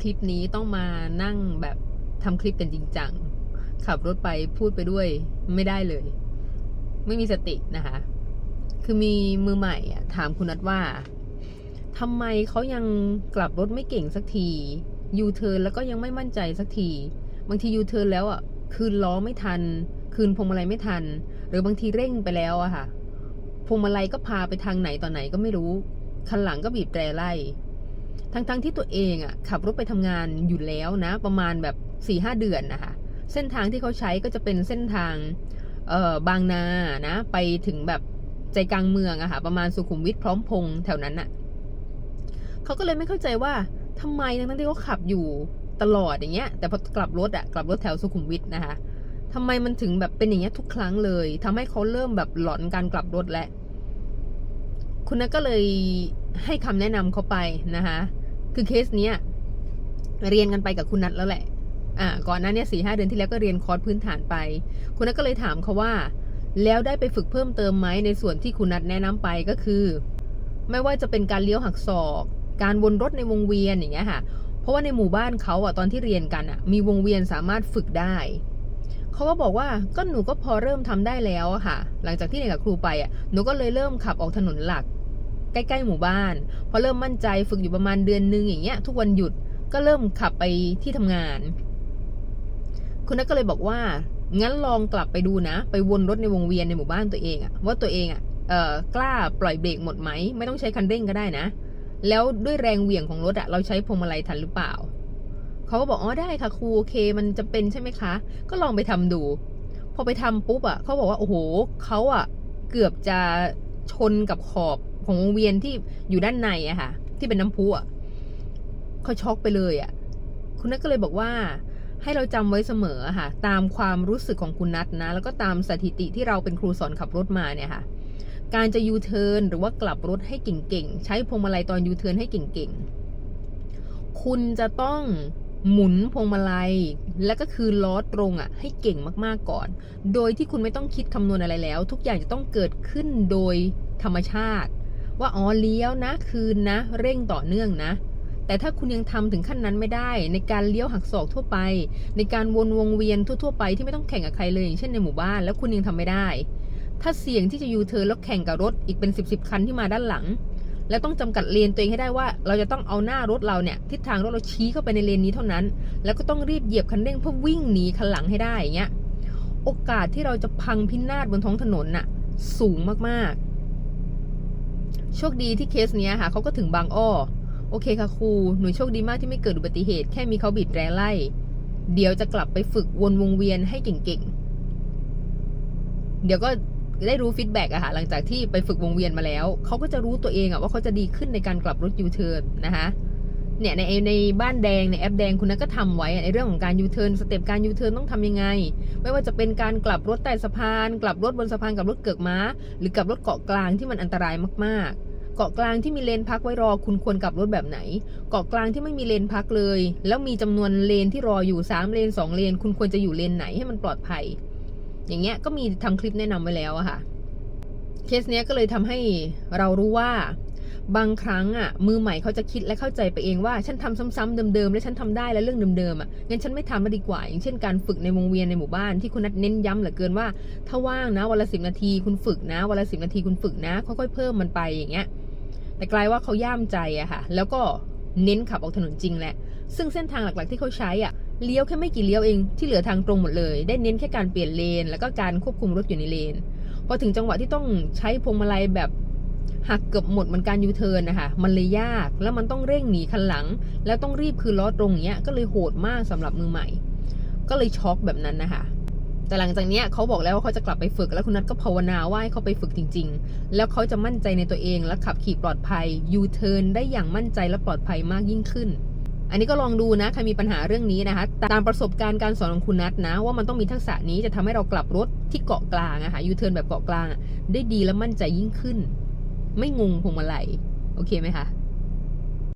คลิปนี้ต้องมานั่งแบบทำคลิปกันจริงจัง ขับรถไปพูดไปด้วยไม่ได้เลย ไม่มีสตินะคะ คือมีมือใหม่อะถามคุณนัทว่าทำไมเขายังกลับรถไม่เก่งสักทียูเทิร์นแล้วก็ยังไม่มั่นใจสักที บางทียูเทิร์นแล้วอะคืนล้อไม่ทัน คืนพวงมาลัยไม่ทัน หรือบางทีเร่งไปแล้วอะค่ะพวงมาลัยก็พาไปทางไหนต่อไหนก็ไม่รู้ คันหลังก็บีบแตรไล่ ทั้งๆทที่ตัวเองอะขับรถไปทำงานอยู่แล้วนะ ประมาณแบบ4ี่ห้าเดือนนะคะ เส้นทางที่เขาใช้ก็จะเป็นเส้นทางเอ่อบางนานะ ไปถึงแบบใจกลางเมืองอะค่ะ ประมาณสุขุมวิทพร้อมพงษ์แถวนั้นอะเขาก็เลยไม่เข้าใจว่าทำไมทั้งๆที่เขาขับอยู่ตลอดอย่างเงี้ย แต่พอกลับรถอะกลับรถแถวสุขุมวิทนะคะทำไมมันถึงแบบเป็นอย่างเงี้ยทุกครั้งเลยทำให้เขาเริ่มแบบหลอนการกลับรถแล้วคุณนัทก็เลยให้คำแนะนำเขาไปนะคะ คือเคสเนี้ยเรียนกันไปกับคุณนัทแล้วแหละอ่าก่อนหน้าเนี้สี่ห้าเดือนที่แล้วก็เรียนคอร์สพื้นฐานไป คุณนัทก็เลยถามเขาว่า แล้วได้ไปฝึกเพิ่มเติมไหมในส่วนที่คุณนัทแนะนำไปก็คือ ไม่ว่าจะเป็นการเลี้ยวหักศอก การวนรถในวงเวียนอย่างเงี้ยค่ะเพราะว่าในหมู่บ้านเขาอะตอนที่เรียนกันอะ มีวงเวียนสามารถฝึกได้เขาก็บอกว่าก็หนูก็พอเริ่มทำได้แล้วอะค่ะ หลังจากที่เรียนกับครูไปอะหนูก็เลยเริ่มขับออกถนนหลัก ใกล้ ๆ หมู่บ้าน พอเริ่มมั่นใจฝึกอยู่ประมาณเดือนนึงอย่างเงี้ยทุกวันหยุดก็เริ่มขับไปที่ทำงาน คุณนัทก็เลยบอกว่า งั้นลองกลับไปดูนะ ไปวนรถในวงเวียนในหมู่บ้านตัวเองอะว่าตัวเองอะเอ่อกล้าปล่อยเบรกหมดไหม ไม่ต้องใช้คันเร่งก็ได้นะ แล้วด้วยแรงเหวี่ยงของรถอะเราใช้พวงมาลัยทันหรือเปล่าเขาก็บอกอ๋อได้ค่ะครูโอเค มันจะเป็นใช่ไหมคะ ก็ลองไปทำดู พอไปทำปุ๊บอะเขาบอกว่าโอ้โหเขาอะเกือบจะชนกับขอบ ของวงเวียนที่อยู่ด้านในอะค่ะ ที่เป็นน้ำพุอะเขาช็อกไปเลยอะคุณนัทก็เลยบอกว่า ให้เราจำไว้เสมอค่ะ ตามความรู้สึกของคุณนัทนะ แล้วก็ตามสถิติที่เราเป็นครูสอนขับรถมาเนี่ยค่ะ การจะยูเทิร์นหรือว่ากลับรถให้เก่งๆ ใช้พวงมาลัยตอนยูเทิร์นให้เก่งๆ คุณจะต้องหมุนพวงมาลัย แล้วก็คือล้อตรงอะ ให้เก่งมากๆก่อน โดยที่คุณไม่ต้องคิดคำนวณอะไรแล้ว ทุกอย่างจะต้องเกิดขึ้นโดยธรรมชาติ ว่าอ๋อเลี้ยวนะคืนนะ เร่งต่อเนื่องนะ แต่ถ้าคุณยังทำถึงขั้นนั้นไม่ได้ ในการเลี้ยวหักศอกทั่วไป ในการวนวงเวียนทั่วๆไปที่ไม่ต้องแข่งกับใครเลยอย่างเช่นในหมู่บ้าน แล้วคุณยังทำไม่ได้ ถ้าเสี่ยงที่จะยูเทิร์นแล้วแข่งกับรถอีกเป็นสิบสิบคันที่มาด้านหลัง แล้วต้องจำกัดเลนตัวเองให้ได้ว่า เราจะต้องเอาหน้ารถเราเนี่ยทิศทางรถเราชี้เข้าไปในเลนนี้เท่านั้น แล้วก็ต้องรีบเหยียบคันเร่งเพื่อวิ่งหนีคันหลังให้ได้อย่างเงี้ยโอกาสที่เราจะพังพินาศบนท้องถนนน่ะ สูงมากๆ โชคดีที่เคสเนี้ยค่ะเขาก็ถึงบางอ้อ โอเคค่ะครู หนูโชคดีมากที่ไม่เกิดอุบัติเหตุ แค่มีเขาบีดแรไล่ เดี๋ยวจะกลับไปฝึกวนวงเวียนให้เก่งๆ เดี๋ยวก็ได้รู้ฟีดแบ็กอะค่ะ หลังจากที่ไปฝึกวงเวียนมาแล้ว เขาก็จะรู้ตัวเองอะว่าเขาจะดีขึ้นในการกลับรถยูเทิร์นนะคะ เนี่ยในในบ้านแดงในแอปแดงคุณนัทก็ทำไว้ในเรื่องของการยูเทิร์นสเต็ปการยูเทิร์นต้องทำยังไง ไม่ว่าจะเป็นการกลับรถใต้สะพาน กลับรถบนสะพานกับรถเกือกม้า หรือกลับรถเกาะกลางที่มันอันตรายมากๆ เกาะกลางที่มีเลนพักไว้รอคุณควรกลับรถแบบไหน เกาะกลางที่ไม่มีเลนพักเลย แล้วมีจำนวนเลนที่รออยู่ 3 เลน 2 เลน คุณควรจะอยู่เลนไหนให้มันปลอดภัย อย่างเงี้ยก็มีทำคลิปแนะนำไว้แล้วอะค่ะเคสเนี้ยก็เลยทำให้เรารู้ว่า บางครั้งอะมือใหม่เขาจะคิดและเข้าใจไปเองว่าฉันทำซ้ำๆเดิมๆและฉันทำได้แล้วเรื่องเดิมๆอะงั้นฉันไม่ทำมาดีกว่า อย่างเช่นการฝึกในวงเวียนในหมู่บ้านที่คุณนัดเน้นย้ำเหลือเกินว่า ถ้าว่างนะวันละสิบนาทีคุณฝึกนะวันละสิบนาทีคุณฝึกนะค่อยๆเพิ่มมันไปอย่างเงี้ยแต่กลายว่าเขาย่ามใจอะค่ะ แล้วก็เน้นขับออกถนนจริงแหละ ซึ่งเส้นทางหลักๆที่เขาใช้อะเลี้ยวแค่ไม่กี่เลี้ยวเองที่เหลือทางตรงหมดเลย ได้เน้นแค่การเปลี่ยนเลน แล้วก็การควบคุมรถอยู่ในเลนพอถึงจังหวะที่ต้องใช้พวงมาลัยแบบ หักเกือบหมดเหมือนการยูเทิร์นนะคะมันเลยยากแล้วมันต้องเร่งหนีคันหลัง แล้วต้องรีบคืนล้อตรงอย่างเงี้ยก็เลยโหดมากสำหรับมือใหม่ ก็เลยช็อกแบบนั้นนะคะแต่หลังจากเนี้ยเขาบอกแล้วว่าเขาจะกลับไปฝึกแล้วคุณนัทก็ภาวนาว่าให้เขาไปฝึกจริง ๆ แล้วเขาจะมั่นใจในตัวเองและขับขี่ปลอดภัยยูเทิร์นได้อย่างมั่นใจและปลอดภัยมากยิ่งขึ้น อันนี้ก็ลองดูนะใครมีปัญหาเรื่องนี้นะคะตามประสบการณ์การสอนของคุณนัทนะ ว่ามันต้องมีทักษะนี้จะทำให้เรากลับรถที่เกาะกลางอะค่ะยูเทิร์นแบบเกาะกลางได้ดีและมั่นใจยิ่งขึ้น ไม่งงพวงมาลัย โอเคไหมคะ